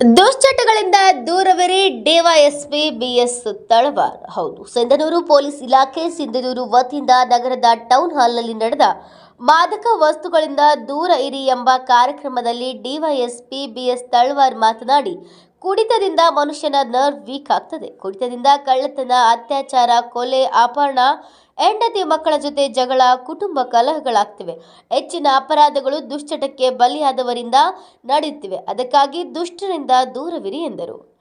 ದುಶ್ಚಟಗಳಿಂದ ದೂರವಿರಿ, DYSP BS Talawar. ಹೌದು, Sindhanur police ಇಲಾಖೆ ಸಿಂಧನೂರು ವತಿಯಿಂದ ನಗರದ ಟೌನ್ ಹಾಲ್ನಲ್ಲಿ ನಡೆದ ಮಾದಕ ವಸ್ತುಗಳಿಂದ ದೂರ ಇರಿ ಎಂಬ ಕಾರ್ಯಕ್ರಮದಲ್ಲಿ ಡಿವೈಎಸ್ಪಿ ಬಿಎಸ್ ತಳವಾರ್ ಮಾತನಾಡಿ ಕುಡಿತದಿಂದ ಮನುಷ್ಯನ ನರ್ವ್ ವೀಕ್ ಆಗ್ತದೆ. ಕುಡಿತದಿಂದ ಕಳ್ಳತನ, ಅತ್ಯಾಚಾರ, ಕೊಲೆ, ಅಪಹರಣ, ಹೆಂಡತಿ ಮಕ್ಕಳ ಜೊತೆ ಜಗಳ, ಕುಟುಂಬ ಕಲಹಗಳಾಗ್ತಿವೆ. ಹೆಚ್ಚಿನ ಅಪರಾಧಗಳು ದುಶ್ಚಟಕ್ಕೆ ಬಲಿಯಾದವರಿಂದ ನಡೆಯುತ್ತಿವೆ. ಅದಕ್ಕಾಗಿ ದುಷ್ಟರಿಂದ ದೂರವಿರಿ ಎಂದರು.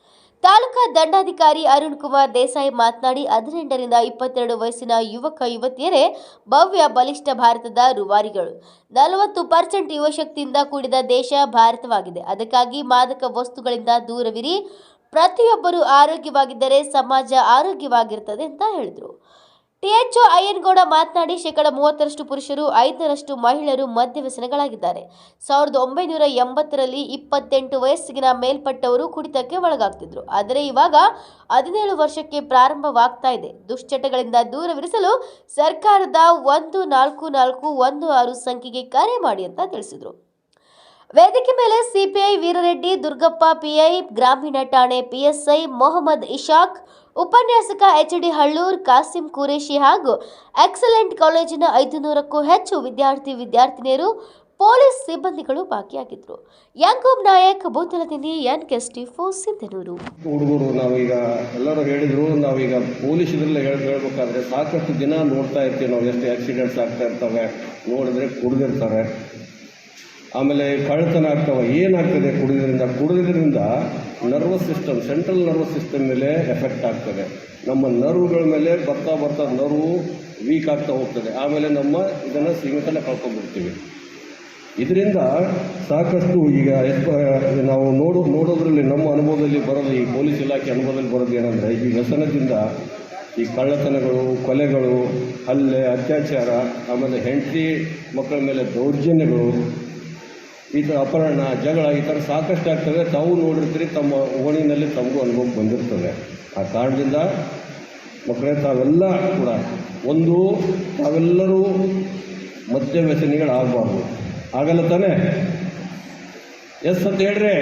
ತಾಲೂಕಾ ದಂಡಾಧಿಕಾರಿ ಅರುಣ್ ಕುಮಾರ್ ದೇಸಾಯಿ ಮಾತನಾಡಿ, ಹದಿನೆಂಟರಿಂದ ಇಪ್ಪತ್ತೆರಡು ವಯಸ್ಸಿನ ಯುವಕ, ಯುವತಿಯರೇ ಭವ್ಯ ಬಲಿಷ್ಠ ಭಾರತದ ರುವಾರಿಗಳು. ನಲವತ್ತು ಪರ್ಸೆಂಟ್ ಯುವಶಕ್ತಿಯಿಂದ ಕೂಡಿದ ದೇಶ ಭಾರತವಾಗಿದೆ. ಅದಕ್ಕಾಗಿ ಮಾದಕ ವಸ್ತುಗಳಿಂದ ದೂರವಿರಿ. ಪ್ರತಿಯೊಬ್ಬರು ಆರೋಗ್ಯವಾಗಿದ್ದರೆ ಸಮಾಜ ಆರೋಗ್ಯವಾಗಿರುತ್ತದೆ ಅಂತ ಹೇಳಿದರು. ಟಿಎಚ್ಒ ಅಯ್ಯನಗೌಡ ಮಾತನಾಡಿ ಶೇಕಡ ಮೂವತ್ತರಷ್ಟು ಪುರುಷರು, ಐದರಷ್ಟು ಮಹಿಳೆಯರು ಮದ್ಯವ್ಯಸನಗಳಾಗಿದ್ದಾರೆ ಸಾವಿರದ ಒಂಬೈನೂರ ಎಂಬತ್ತರಲ್ಲಿ ಇಪ್ಪತ್ತೆಂಟು ವಯಸ್ಸಿಗಿನ ಮೇಲ್ಪಟ್ಟವರು ಕುಡಿತಕ್ಕೆ ಒಳಗಾಗ್ತಿದ್ರು. ಆದರೆ ಇವಾಗ ಹದಿನೇಳು ವರ್ಷಕ್ಕೆ ಪ್ರಾರಂಭವಾಗ್ತಾ ಇದೆ. ದುಶ್ಚಟಗಳಿಂದ ದೂರವಿರಿಸಲು ಸರ್ಕಾರದ ಒಂದು ನಾಲ್ಕು ನಾಲ್ಕು ಒಂದು ಆರು ಸಂಖ್ಯೆಗೆ ಕರೆ ಮಾಡಿ ಅಂತ ತಿಳಿಸಿದರು. ವೇದಿಕೆ ಮೇಲೆ ಸಿಪಿಐ ವೀರರೆಡ್ಡಿ, ದುರ್ಗಪ್ಪ, ಪಿಐ ಗ್ರಾಮೀಣ ಠಾಣೆ ಪಿಎಸ್ಐ ಮೊಹಮ್ಮದ್ ಇಶಾಕ್, ಉಪನ್ಯಾಸಕ ಎಚ್ ಡಿ ಹಳ್ಳೂರ್, ಕಾಸಿಂ ಕುರೇಶಿ ಹಾಗೂ ಎಕ್ಸಲೆಂಟ್ ಕಾಲೇಜಿನ ಐದು ನೂರಕ್ಕೂ ಹೆಚ್ಚು ವಿದ್ಯಾರ್ಥಿ ವಿದ್ಯಾರ್ಥಿನಿಯರು ಪೊಲೀಸ್ ಸಿಬ್ಬಂದಿಗಳು ಭಾಗಿಯಾಗಿದ್ದರು. ಯಾಕೂಬ್ ನಾಯಕ್ ಬೂತಲದಿನಿ ಎನ್ ಕೆಸ್ಟಿಫೋ ಸಿಂಧನೂರು ಹುಡುಗರು ನಾವೀಗ ಎಲ್ಲರೂ ಹೇಳಿದರು ನಾವೀಗ ಪೊಲೀಸ್ ಇದರಲ್ಲಿ ಹೇಳಿ, ಹೇಳ್ಬೇಕಾದ್ರೆ ಸಾಕಷ್ಟು ದಿನ ನೋಡ್ತಾ ಇರ್ತೀವಿ ನಾವು, ಎಷ್ಟು ಆಕ್ಸಿಡೆಂಟ್ಸ್ ಆಗ್ತಾ ಇರ್ತವೆ, ನೋಡಿದ್ರೆ ಕುಡಿದಿರ್ತಾರೆ. ಆಮೇಲೆ ಕಳ್ಳತನ ಆಗ್ತವೆ, ಏನಾಗ್ತದೆ ಕುಡಿದ್ರಿಂದ? ಕುಡಿದ್ರಿಂದ nervous system central nervous system ಮೇಲೆ ಎಫೆಕ್ಟ್ ಆಗ್ತದೆ. ನಮ್ಮ ನರ್ವ್ಗಳ ಮೇಲೆ ಬರ್ತಾ ಬರ್ತಾ ನರ್ವು ವೀಕ್ ಆಗ್ತಾ ಹೋಗ್ತದೆ. ಆಮೇಲೆ ನಮ್ಮ ಇದನ್ನು ಸೀಮಿತನ ಕಳ್ಕೊಂಡ್ಬಿಡ್ತೀವಿ. ಇದರಿಂದ ಸಾಕಷ್ಟು ಈಗ ನಾವು ನೋಡೋ, ನೋಡೋದ್ರಲ್ಲಿ ನಮ್ಮ ಅನುಭವದಲ್ಲಿ ಬರೋದು, ಈ ಪೊಲೀಸ್ ಇಲಾಖೆ ಅನುಭವದಲ್ಲಿ ಬರೋದು ಏನಂದರೆ, ಈ ವ್ಯಸನದಿಂದ ಈ ಕಳ್ಳತನಗಳು, ಕೊಲೆಗಳು, ಹಲ್ಲೆ, ಅತ್ಯಾಚಾರ, ಆಮೇಲೆ ಹೆಂಡತಿ ಮಕ್ಕಳ ಮೇಲೆ ದೌರ್ಜನ್ಯಗಳು ಈ ಥರ ಅಪಹರಣ, ಜಗಳ ಈ ಥರ ಸಾಕಷ್ಟು ಆಗ್ತವೆ ತಾವು ನೋಡಿರ್ತೀರಿ, ತಮ್ಮ ಓಣಿನಲ್ಲಿ ತಮಗೂ ಅನುಭವ ಬಂದಿರ್ತದೆ. ಆ ಕಾರಣದಿಂದ ಮಕ್ಕಳೇ, ತಾವೆಲ್ಲ ಕೂಡ ಒಂದು, ತಾವೆಲ್ಲರೂ ಮದ್ಯ ವ್ಯಸನಿಗಳಾಗಬಾರ್ದು ಆಗಲ್ಲ ತಾನೇ? ಎಸ್ ಅಂತ ಹೇಳ್ರಿ?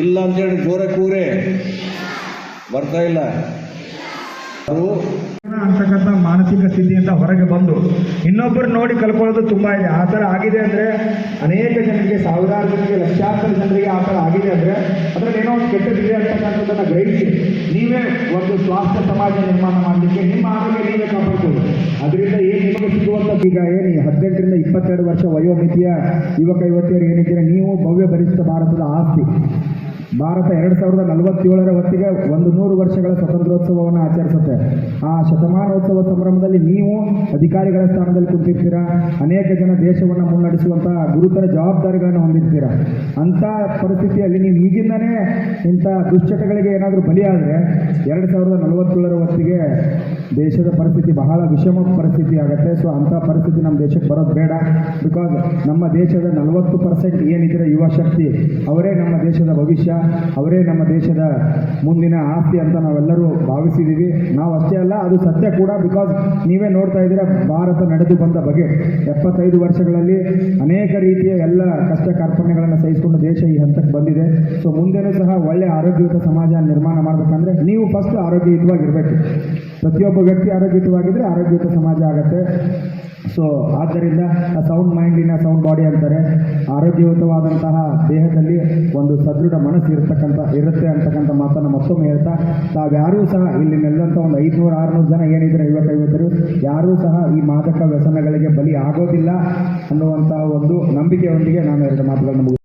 ಇಲ್ಲ ಅಂತೇಳಿ ಜೋರ ಕೂರೆ ಬರ್ತಾ ಇಲ್ಲ? ಅಂತಕ್ಕಂಥ ಮಾನಸಿಕ ಸ್ಥಿತಿಯಿಂದ ಹೊರಗೆ ಬಂದು ಇನ್ನೊಬ್ಬರು ನೋಡಿ ಕಲ್ಕೊಳ್ಳೋದು ತುಂಬಾ ಇದೆ. ಆ ಥರ ಆಗಿದೆ ಅಂದರೆ ಅನೇಕ ಜನರಿಗೆ, ಸಾವಿರಾರು ಜನರಿಗೆ, ಲಕ್ಷಾಂತರ ಜನರಿಗೆ ಆ ಥರ ಆಗಿದೆ ಅಂದರೆ ಅದರಲ್ಲಿ ಏನೋ ಒಂದು ಕೆಟ್ಟದಿದೆ ಅಂತಕ್ಕಂಥದ್ದನ್ನು ಗ್ರಹಿಸಿ. ನೀವೇ ಒಂದು ಸ್ವಾಸ್ಥ್ಯ ಸಮಾಜ ನಿರ್ಮಾಣ ಮಾಡಲಿಕ್ಕೆ ನಿಮ್ಮ ಆರೋಗ್ಯ ನೀವೇ ಕಾಪಾಡ್ಕೊಳ್ಳಿ ಅದರಿಂದ ಏನು ನಿಮಗೆ ಸಿಗುವಂಥ ಈಗ ಏನು ಹದಿನೆಂಟರಿಂದ ಇಪ್ಪತ್ತೆರಡು ವರ್ಷ ವಯೋಮಿತಿಯ ಯುವಕ, ಯುವತಿಯರು ಏನಿದ್ದೀರಾ, ನೀವು ಭವ್ಯ ಬಲಿಷ್ಠ ಭಾರತದ ಆಸ್ತಿ. ಭಾರತ ಎರಡು ಸಾವಿರದ ನಲವತ್ತೇಳರ ಹೊತ್ತಿಗೆ ಒಂದು ನೂರು ವರ್ಷಗಳ ಸ್ವಾತಂತ್ರ್ಯೋತ್ಸವವನ್ನು ಆಚರಿಸುತ್ತೆ. ಆ ಶತಮಾನೋತ್ಸವ ಸಂಭ್ರಮದಲ್ಲಿ ನೀವು ಅಧಿಕಾರಿಗಳ ಸ್ಥಾನದಲ್ಲಿ ಕುಂತಿರ್ತೀರಾ? ಅನೇಕ ಜನ ದೇಶವನ್ನು ಮುನ್ನಡೆಸುವಂತಹ ಗುರುತರ ಜವಾಬ್ದಾರಿಗಳನ್ನು ಹೊಂದಿರ್ತೀರಾ? ಅಂಥ ಪರಿಸ್ಥಿತಿಯಲ್ಲಿ ನೀವು ಈಗಿಂದನೇ ಇಂಥ ದುಶ್ಚಟಗಳಿಗೆ ಏನಾದರೂ ಬಲಿಯಾದರೆ, ಎರಡು ಸಾವಿರದ ನಲವತ್ತೇಳರ ಹೊತ್ತಿಗೆ ದೇಶದ ಪರಿಸ್ಥಿತಿ ಬಹಳ ವಿಷಮ ಪರಿಸ್ಥಿತಿ ಆಗುತ್ತೆ. ಸೊ ಅಂಥ ಪರಿಸ್ಥಿತಿ ನಮ್ಮ ದೇಶಕ್ಕೆ ಬರೋದು ಬೇಡ. ಬಿಕಾಸ್ ನಮ್ಮ ದೇಶದ ನಲವತ್ತು ಪರ್ಸೆಂಟ್ ಏನಿದ್ರೆ ಯುವ ಶಕ್ತಿ, ಅವರೇ ನಮ್ಮ ದೇಶದ ಭವಿಷ್ಯ, ಅವರೇ ನಮ್ಮ ದೇಶದ ಮುಂದಿನ ಆಸ್ತಿ ಅಂತ ನಾವೆಲ್ಲರೂ ಭಾವಿಸಿದ್ದೀವಿ ನಾವು ಅಷ್ಟೇ ಅಲ್ಲ, ಅದು ಸತ್ಯ ಕೂಡ ಬಿಕಾಸ್ ನೀವೇ ನೋಡ್ತಾ ಇದ್ದೀರಾ, ಭಾರತ ನಡೆದು ಬಂದ ಬಗೆ ಎಪ್ಪತ್ತೈದು ವರ್ಷಗಳಲ್ಲಿ ಅನೇಕ ರೀತಿಯ ಎಲ್ಲ ಕಷ್ಟ ಕಾರ್ಪಣ್ಯಗಳನ್ನು ಸಹಿಸಿಕೊಂಡು ದೇಶ ಈ ಹಂತಕ್ಕೆ ಬಂದಿದೆ. ಸೊ ಮುಂದೆನೂ ಸಹ ಒಳ್ಳೆ ಆರೋಗ್ಯಯುತ ಸಮಾಜ ನಿರ್ಮಾಣ ಮಾಡಬೇಕಂದ್ರೆ ನೀವು ಫಸ್ಟ್ ಆರೋಗ್ಯಯುತವಾಗಿರ್ಬೇಕು. ಪ್ರತಿಯೊಬ್ಬ ವ್ಯಕ್ತಿ ಆರೋಗ್ಯಯುತವಾಗಿದ್ರೆ ಆರೋಗ್ಯಯುತ ಸಮಾಜ ಆಗುತ್ತೆ ಸೊ ಆದ್ದರಿಂದ ಸೌಂಡ್ ಮೈಂಡಿನ ಸೌಂಡ್ ಬಾಡಿ ಅಂತಾರೆ, ಆರೋಗ್ಯಯುತವಾದಂತಹ ದೇಹದಲ್ಲಿ ಒಂದು ಸದೃಢ ಮನಸ್ಸು ಇರತಕ್ಕಂಥ, ಇರುತ್ತೆ ಅಂತಕ್ಕಂಥ ಮಾತನ್ನು ಮತ್ತೊಮ್ಮೆ ಹೇಳ್ತಾ, ತಾವ್ಯಾರೂ ಸಹ ಇಲ್ಲಿ ನೆಲ್ಲಂಥ ಒಂದು ಐದುನೂರು, ಆರುನೂರು ಜನ ಏನಿದ್ರೆ ಯುವಕ ಯುವಕರು ಯಾರೂ ಸಹ ಈ ಮಾದಕ ವ್ಯಸನಗಳಿಗೆ ಬಲಿ ಆಗೋದಿಲ್ಲ ಅನ್ನುವಂತಹ ಒಂದು ನಂಬಿಕೆಯೊಂದಿಗೆ ನಾನು ಎರಡು ಮಾತುಗಳನ್ನು.